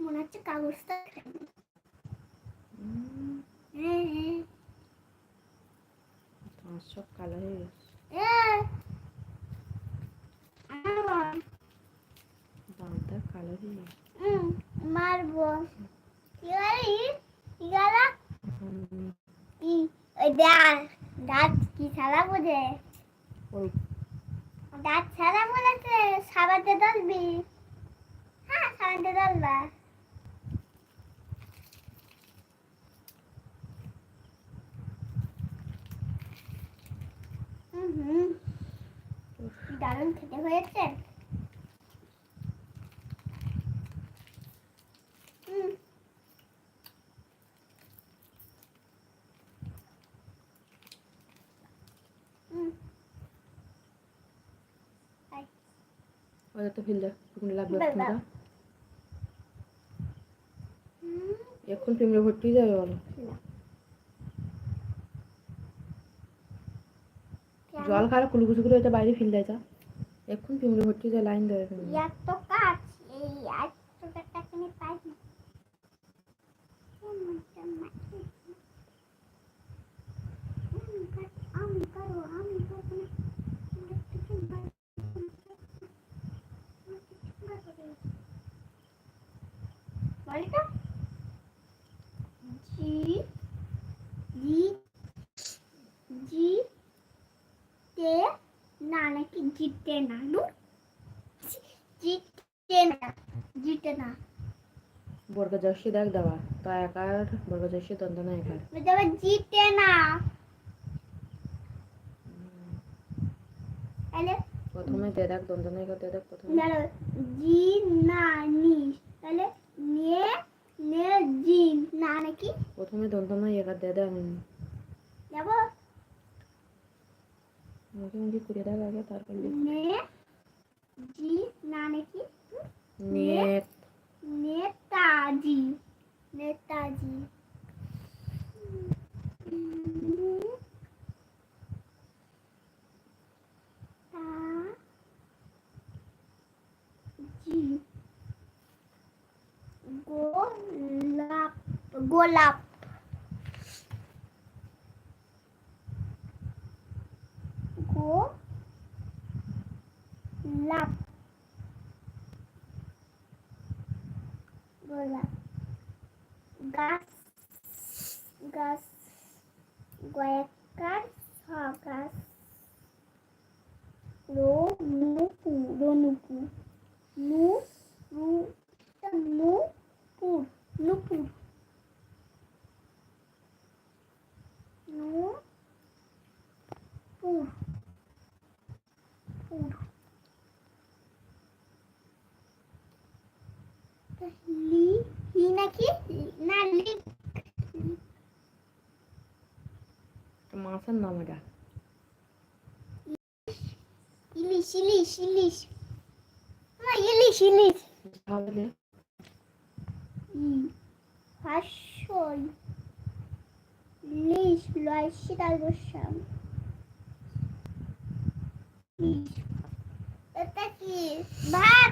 মনে হচ্ছে কাগজটা হ্যাঁ হ্যাঁ। সব কালো হয়ে গেছে এ! দাঁতটা কালো হয়ে গেছে হুম মারবো। কি গালি। ওই দাঁত দাঁত কি ছাড়া বোঝে? ওই দাঁত ছাড়া বলেছে সাবাতে দলবি হ্যাঁ সাবাতে দলবা কি খেতে হয়েছে? হুম। তো ফিল দেখ লাগবে দাও, এখন পিমড়ে ভর্তি যাবে বলো। জল খারাপ কুলুকুচু করে এটা বাইরে ফিল দেয় যা। এখন পিমড়ে ভর্তি যা লাইন পিমড়ে। এত কাজ এই আজ তো টাকা পাইনি পাই না আমি করো আমি করব বলি তো জি জি জি তে না নাকি জিতে না? জিতে না জিতে না বর্গজস্যি দেখ দেওয়া তা একার বর্গজস্যি দন্তনা একার তবে জিতে না তাহলে? প্রথমে দে দেখ দন্তনা একার দে দেখ প্রথমে। ধরো জি না নি তাহলে নে নে জি না নাকি? প্রথমে দন্তনা একার দে দে আমি যাব। মুখে মুখে করে দেখ আগে তারপর জি না নাকি? নেট। নেতাজি নেতাজি। গোলাপ গোলাপ গোলাপ গাছ গাছ গয়াকার গাছ রো নুপু রনুপু নু নু নুপুর নুপুর নুপুর পুর লি নাকি? না লি মাছের নাম এটা? ইলিশ। ইলিশ ইলিশ না ইলিশ ইলিশ। তাহলে? ইলিশ বসাম। ইলিশ। এটা কি? ভাত?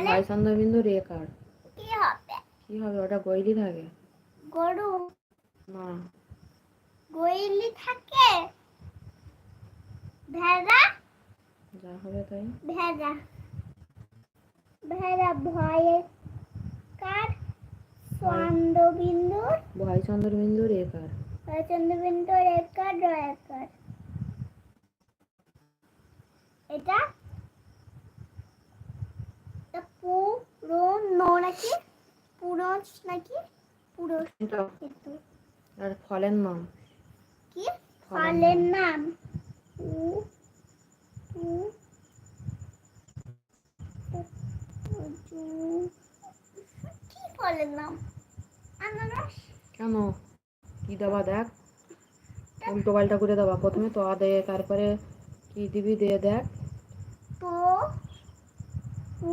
গলে ভাই চন্দ্রবিন্দু রেকার কি হবে? কি হবে? ওটা গইলি থাকে? গরু? না। গইলি থাকে? ভেড়া? যা হবে তাই। ভেড়া। ভেড়া ভয়ে কার? চন্দ্রবিন্দুর ভাই চন্দ্রবিন্দু রেকার চন্দ্রবিন্দুর একার একার এটা এটা পুরনো নাকি? পুরস নাকি? পুরস আর ফলের নাম। কি? ফলের নাম। কি ফলের নাম? আনারস। কেন? কি দেবা দেখ। উল্টো পাল্টা করে দেবা। প্রথমে তো দে তারপরে কি দিবি দিয়ে দেখ। তো উ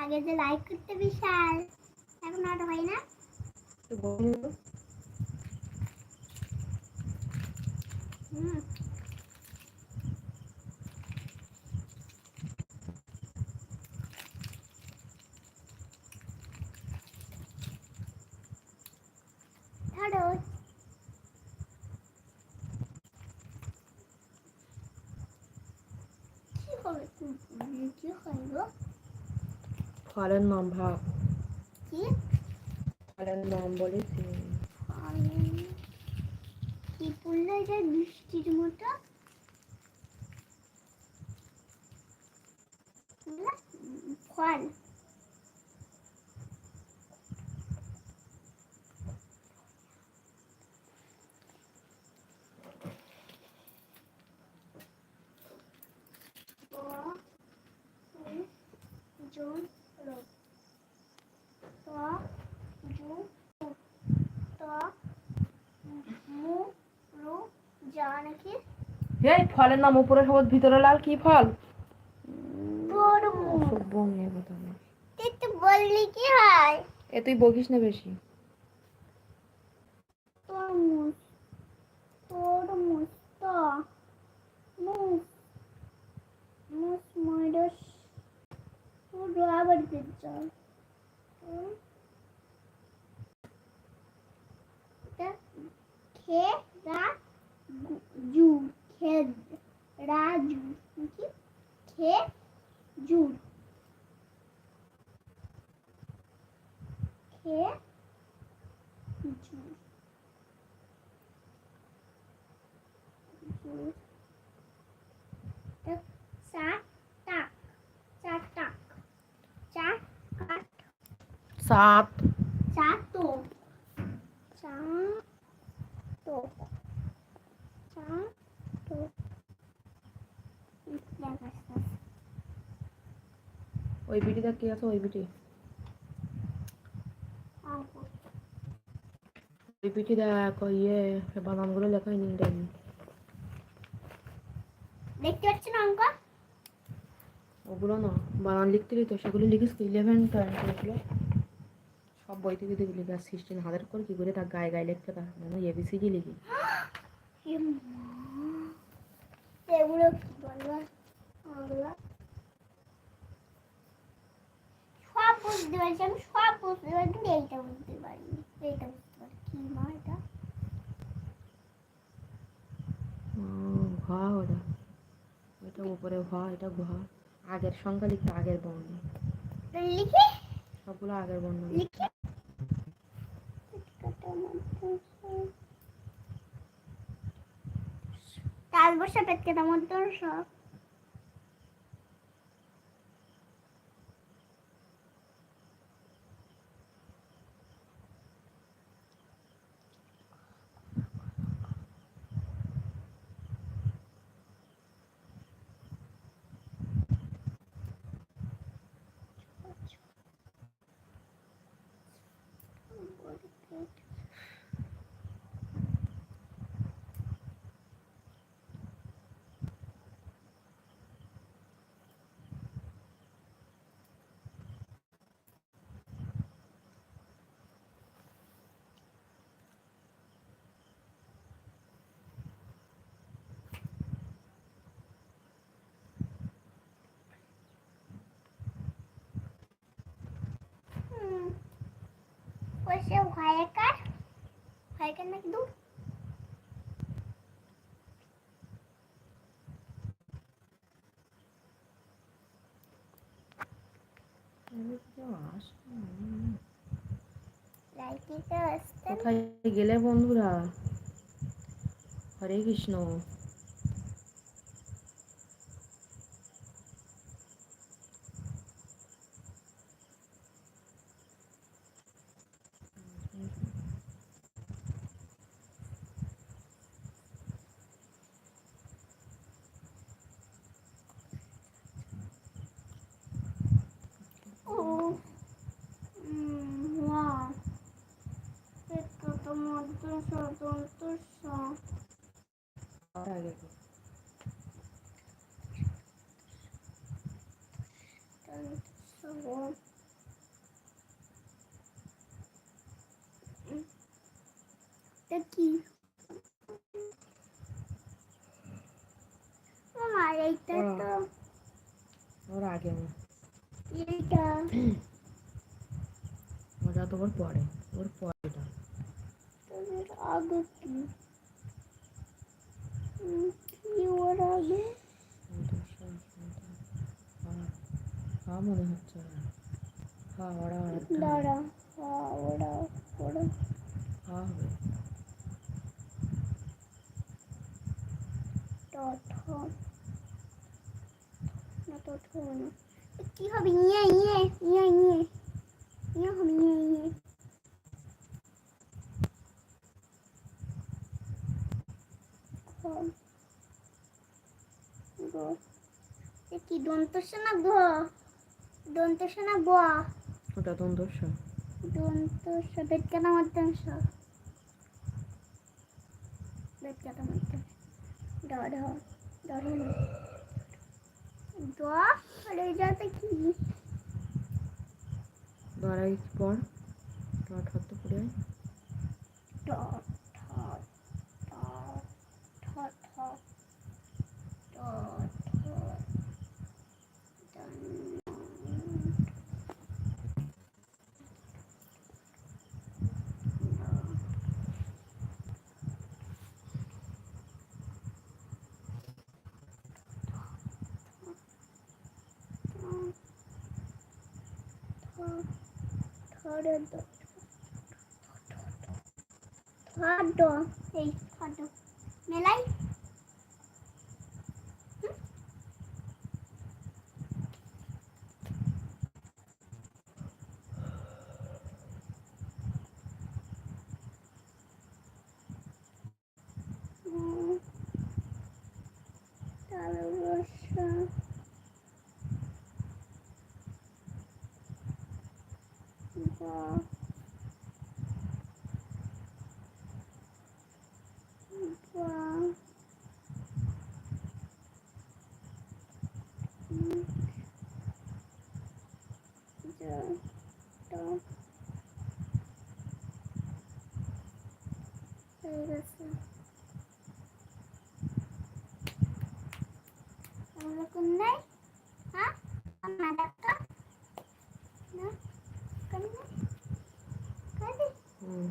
আগে যে লাইক করতে বিশাল এখন আর হয় না তো বন্ধু, হুম ধরো কি হবে কি হয় গো ফলের নাম ভাব কি? ফলের নাম বলেছি কি পড়ল এটা বৃষ্টির মতো? ফল। জুন রোদ ত জু ত মু রু যা নাকি এই ফলের নাম উপরে সবুজ ভিতরে লাল কি ফল? বললি কি হয়? এ তুই বকিস না বেশি। তরমুজ তরমুজ ত মুস মুস ময়ডস পুরো আবার দিচ্ছ খে রা গু- জু খে রাজু কি খে জু খে জু জু tak সাত টাক ওই বিটিটা কি আছে? ওই বিটি। ওই বিটি দেখ ইয়ে বানানগুলো লেখাই নি ইংরেজি দেখতে পাচ্ছ না অঙ্ক? ওগুলো না বানান লিখতে তো সেগুলো লিখিস ইলেভেন টুয়েলভগুলো সব বই থেকে দেখবি ক্লাস সিক্সটিন হাজার করে কি করে তার গায়ে গায়ে লিখতে পারে মানে এবিসিডি লিখি। এগুলো কি বলব ওগুলো সব বুঝতে পারছি আমি সব বুঝতে পারি কিন্তু এইটা বুঝতে পারিনি এইটা বুঝতে পারি কি মা এটা? ঘ ওটা। ওইটা উপরে ঘ এটা ঘ। আগের সংখ্যা লিখতে আগের বর্ণ। লিখে? সবগুলো আগের বর্ণ। লিখে? তাল বসা পেট কেটে মধ্যে সব। important thing. ওসে ভয়ে কার নাকি দূর? কোথায় গেলে বন্ধুরা? হরে কৃষ্ণ। কি ওর আগে এইটা ওটা তো ওর পরে ওর পরে। আগে কি কি ওর আগে হ্যাঁ মনে হচ্ছে। হ্যাঁ ওরা। দাঁড়া হ্যাঁ, ওরা ওরা হ্যাঁ হবে কি হবে ইয়ে ইয়ে ইয়ে ইয়ে হবে ইয়ে ইয়ে খ। গ। এ কি দন্তস্ব না গ? দন্তস্ব না গ ওটা তো দোষ দন্তস্ব বেদকাটা মধ্যাংশ বেদকাটা মধ্যাংশ ড ড না দ? আর এটাতে কি? ধরাই পর। টট হতে পড়ে এই মেলাই টা হয়ে গেছে হ্যাঁ আমার একটা না কেন কাজে হুম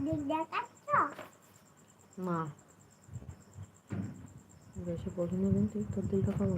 দিক দেখাচ্ছ? মা বেশি পড়ে না কিন্তু তোর দিকে খাব